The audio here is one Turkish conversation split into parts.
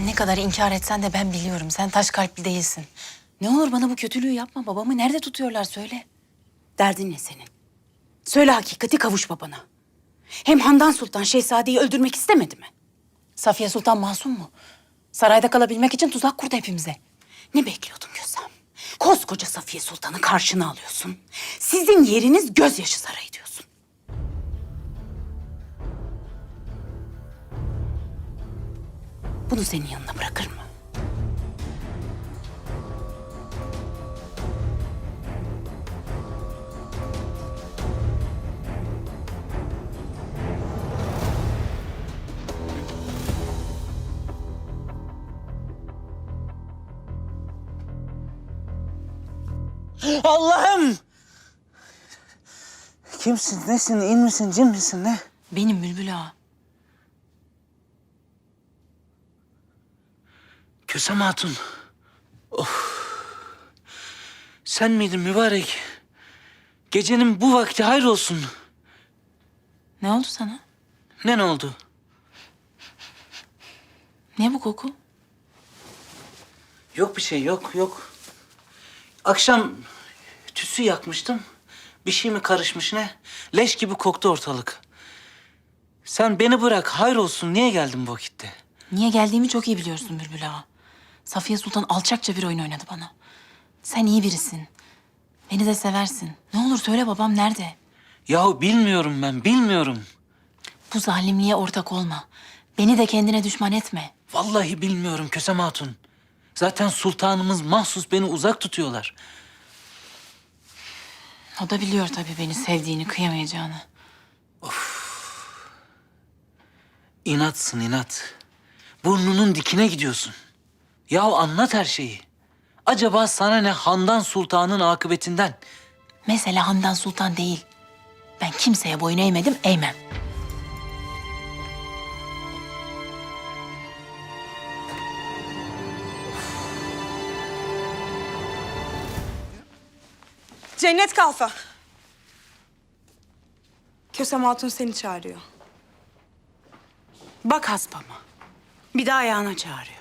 Sen ne kadar inkar etsen de ben biliyorum. Sen taş kalpli değilsin. Ne olur bana bu kötülüğü yapma. Babamı nerede tutuyorlar söyle. Derdin ne senin? Söyle hakikati kavuş babana. Hem Handan Sultan Şehzade'yi öldürmek istemedi mi? Safiye Sultan masum mu? Sarayda kalabilmek için tuzak kurdu hepimize. Ne bekliyordun Gözem? Koskoca Safiye Sultan'ı karşına alıyorsun. Sizin yeriniz gözyaşı sarayı diyorsun. Bunu senin yanına bırakır mı? Allah'ım! Kimsin, nesin, in misin, cin misin, ne? Benim Bülbül Ağa. Kösem Hatun. Of. Sen miydin mübarek? Gecenin bu vakti hayrolsun. Ne oldu sana? Ne ne oldu? Ne bu koku? Yok bir şey, yok, yok. Akşam tütsü yakmıştım. Bir şey mi karışmış ne? Leş gibi koktu ortalık. Sen beni bırak, hayrolsun. Niye geldin bu vakitte? Niye geldiğimi çok iyi biliyorsun Bülbül Ağa. Safiye Sultan alçakça bir oyun oynadı bana. Sen iyi birisin. Beni de seversin. Ne olur söyle babam nerede? Yahu bilmiyorum ben, bilmiyorum. Bu zalimliğe ortak olma. Beni de kendine düşman etme. Vallahi bilmiyorum Kösem Hatun. Zaten sultanımız mahsus beni uzak tutuyorlar. O da biliyor tabii beni sevdiğini, kıyamayacağını. İnatsın inat. Burnunun dikine gidiyorsun. Yahu anlat her şeyi. Acaba sana ne Handan Sultan'ın akıbetinden? Mesele Handan Sultan değil. Ben kimseye boyun eğmedim, eğmem. Cennet Kalfa. Kösem Hatun seni çağırıyor. Bak hasbama. Bir de ayağına çağırıyor.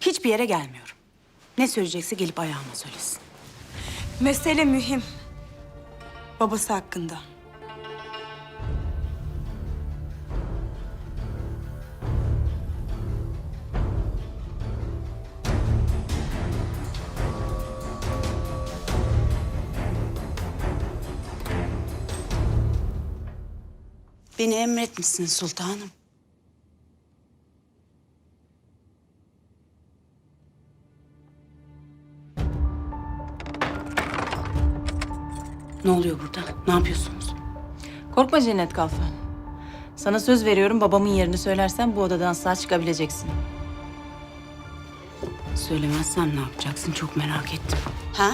Hiçbir yere gelmiyorum. Ne söyleyecekse gelip ayağıma söylesin. Mesele mühim. Babası hakkında. Beni emretmişsin sultanım. Ne oluyor burada? Ne yapıyorsunuz? Korkma Cennet Kalfa. Sana söz veriyorum babamın yerini söylersen bu odadan sağ çıkabileceksin. Söylemezsem ne yapacaksın çok merak ettim. Ha?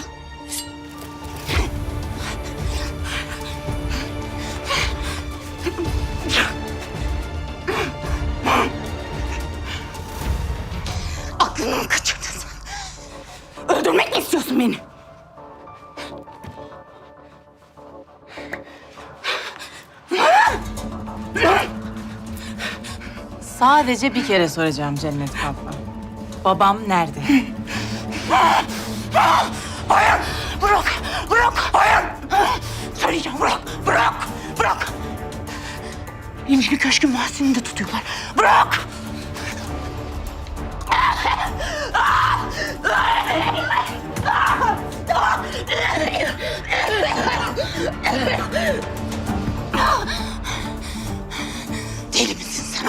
Aklını mı kaçırdın sen? Öldürmek mi istiyorsun beni? Sadece bir kere soracağım Cennet Kalfa. Babam nerede? Hayır! Bırak! Bırak! Hayır! Söyleyeceğim bırak! Bırak! Bırak! İmci Köşk'ün mahzenini de tutuyorlar. Bırak!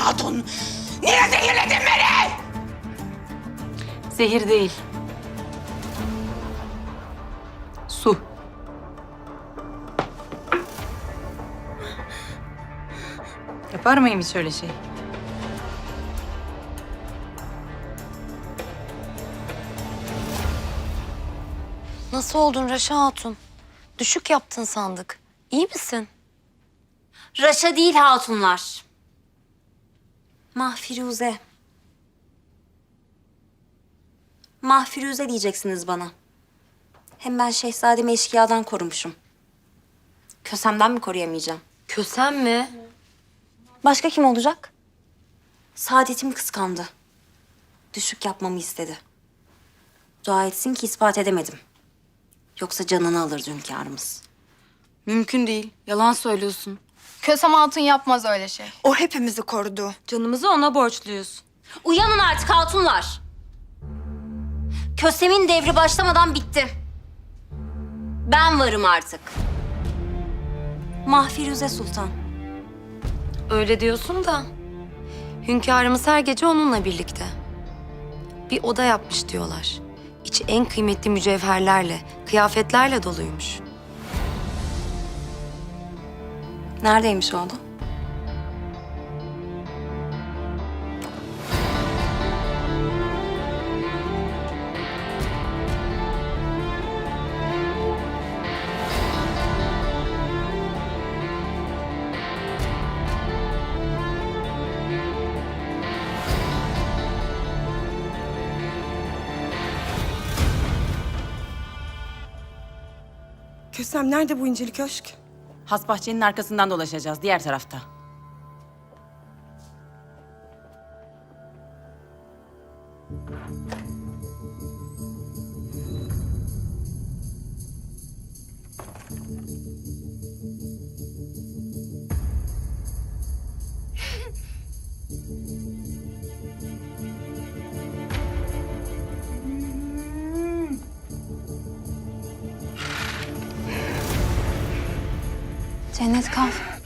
Hatun? Niye zehirledin beni? Zehir değil. Su. Yapar mıyım hiç öyle şey? Nasıl oldun Raşa Hatun? Düşük yaptın sandık. İyi misin? Raşa değil hatunlar. Mahfiruze. Mahfiruze diyeceksiniz bana. Hem ben şehzademi eşkıyadan korumuşum. Kösemden mi koruyamayacağım? Kösem mi? Başka kim olacak? Saadetimi kıskandı. Düşük yapmamı istedi. Dua etsin ki ispat edemedim. Yoksa canını alırdı hünkârımız. Mümkün değil. Yalan söylüyorsun. Kösem Hatun yapmaz öyle şey. O hepimizi korudu. Canımızı ona borçluyuz. Uyanın artık hatunlar. Kösem'in devri başlamadan bitti. Ben varım artık. Mahfiruze Sultan. Öyle diyorsun da hünkârımız her gece onunla birlikte. Bir oda yapmış diyorlar. İçi en kıymetli mücevherlerle, kıyafetlerle doluymuş. Neredeymiş o oda? Kösem nerede bu incili köşk? Has bahçenin arkasından dolaşacağız diğer tarafta. Cennet kal.